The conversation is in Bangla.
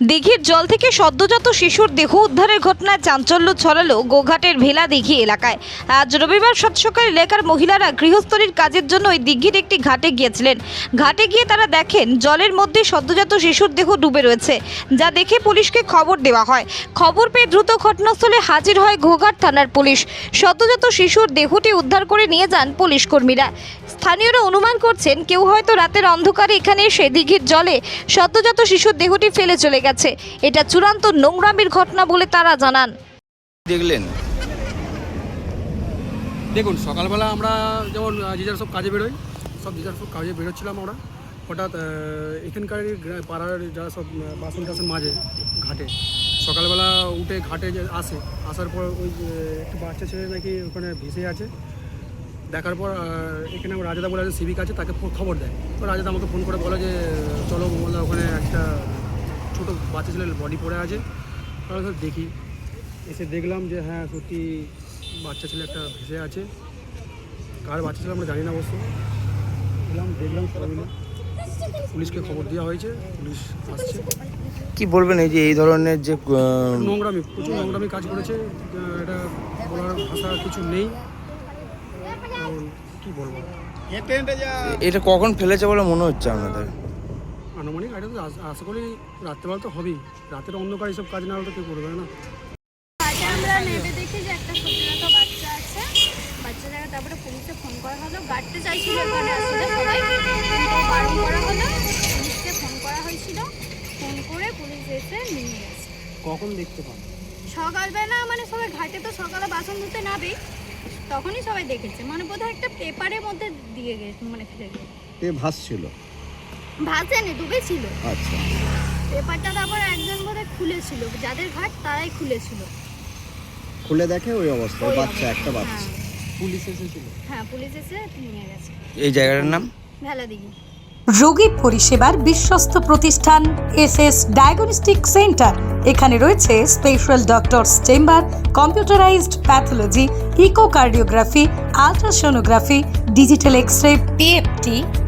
দিঘির জল থেকে সদ্যজাত শিশুর দেহ উদ্ধারের ঘটনায় চাঞ্চল্য ছড়ালো গোঘাটের ভেলা দিঘি এলাকায়। আজ রবিবার সাত সকালে এলাকার মহিলারা গৃহস্থলীর কাজের জন্য ওই দিঘির একটি ঘাটে গিয়েছিলেন। ঘাটে গিয়ে তারা দেখেন জলের মধ্যে সদ্যজাত শিশুর দেহ ডুবে রয়েছে, যা দেখে পুলিশকে খবর দেওয়া হয়। খবর পেয়ে দ্রুত ঘটনাস্থলে হাজির হয় গোঘাট থানার পুলিশ। সদ্যজাত শিশুর দেহটি উদ্ধার করে নিয়ে যান পুলিশ কর্মীরা স্থানীয়রা অনুমান করছেন, কেউ হয়তো রাতের অন্ধকারে এখানে এসে দিঘির জলে সদ্যজাত শিশুর দেহটি ফেলে চলে গেছে। এটা চূড়ান্ত নোংরামির ঘটনা বলে তারা জানান। দেখলেন? দেখুন সকালবেলা আমরা যেমন যে যার সব কাজে বেরোই সব যে যার সব কাজে বেরোচ্ছিলাম আমরা হঠাৎ এখানকার পাড়ার যারা সব বাসন টাসন মাঝে ঘাটে। সকালবেলা উঠে ঘাটে যে আসে আসার পর ওই যে একটি বাচ্চা ছেলে নাকি ওখানে ভেসে আছে। দেখার পর এখানে আমার রাজাদা বলে আছে সিভিক আছে তাকে খবর দেয়। তো রাজাদা আমাকে ফোন করে বলে যে চলো মঙ্গলদা ওখানে একটা ছোটো বাচ্চা ছেলের বডি পড়ে আছে। তাহলে স্যার দেখি। এসে দেখলাম যে হ্যাঁ সত্যি বাচ্চা ছেলে একটা ভেসে আছে। কার বাচ্চা ছেলে আমরা জানি না অবশ্য। দেখলাম দেখলাম সবাই মিলে পুলিশকে খবর দেওয়া হয়েছে পুলিশ আসছে। কি বলবেন এই যে এই ধরনের যে নোংরামি প্রচুর নোংরামি কাজ করেছে। এটা বলার ভাষা কিছু নেই। কি বলব? এটা কখন ফেলেছে বলে মনে হচ্ছে আপনাদের? আনুমানিক এটা তো আশা করি রাত্রেবেলা তো হবেই। রাতের অন্ধকার এইসব কাজ না হলে তো কেউ করবে না। আমরা নেমে দেখি যে একটা বাচ্চা আছে। তারপরে পুলিশে ফোন করা হলো। গাড়তে চাইছিল এখানে আসলে সবাই বারণ করা হলো। পুলিশকে ফোন করা হয়েছিল। ফোন করে পুলিশ এসে নিয়ে গেছে। কখন দেখতে পান সকালবেলা মানে সবাই ঘাটে তো সকালে বাসন ধুতে নাবেই তখনই সবাই দেখেছে। মানে বোধহয় একটা পেপারের মধ্যে দিয়ে গেছে মানে ফেলে গেছে ভাসছিল। ভাসেনি ডুবেছিল আচ্ছা। পেপারটা তারপর একজন খুলেছিল যাদের ঘাট তারাই খুলেছিল। খুলে দেখে ওই অবস্থায় ওই বাচ্চা একটা বাচ্চা। হ্যাঁ, পুলিশ এসেছিল? হ্যাঁ পুলিশ এসে নিয়ে গেছে। এই জায়গাটার নাম? ভেলা দিঘি রোগী পরিষেবার বিশ্বস্ত প্রতিষ্ঠান এস এস ডায়াগনস্টিক সেন্টার। এখানে রয়েছে special doctors chamber computerised pathology echocardiography ultrasonography digital X ray PFT